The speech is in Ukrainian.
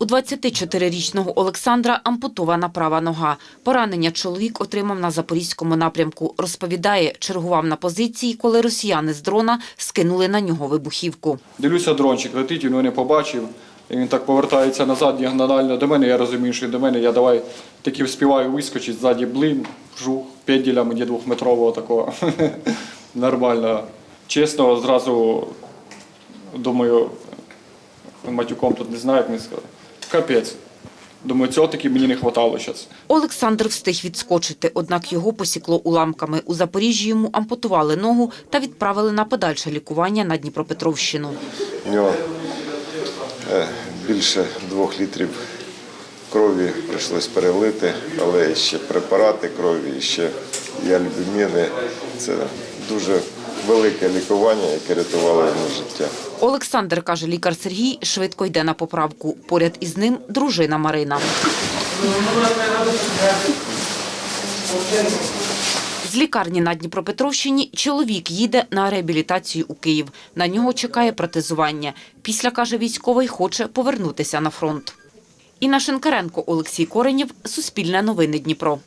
У 24-річного Олександра ампутована права нога. Поранення чоловік отримав на запорізькому напрямку. Розповідає, чергував на позиції, коли росіяни з дрона скинули на нього вибухівку. Дивлюся, дрончик летить, він не побачив. І він так повертається назад діагонально до мене. Я розумію, що до мене. Я давай таки вспіваю вискочити ззаді блин, жух, п'ять мені двохметрового такого. Нормально. Чесно, зразу думаю, матюком тут не знаю, як мені сказати. Капець. Думаю, цього таки мені не вистачало зараз. Олександр встиг відскочити, однак його посікло уламками. У Запоріжжі йому ампутували ногу та відправили на подальше лікування на Дніпропетровщину. У нього е, більше двох літрів крові прийшлось перелити, але ще препарати крові, ще і альбуміни. Це дуже велике лікування, яке рятувало йому життя. Олександр, каже лікар Сергій, швидко йде на поправку. Поряд із ним дружина Марина. З лікарні на Дніпропетровщині чоловік їде на реабілітацію у Київ. На нього чекає протезування. Після, каже військовий, хоче повернутися на фронт. Інна Шинкаренко, Олексій Коренєв, Суспільне новини Дніпро.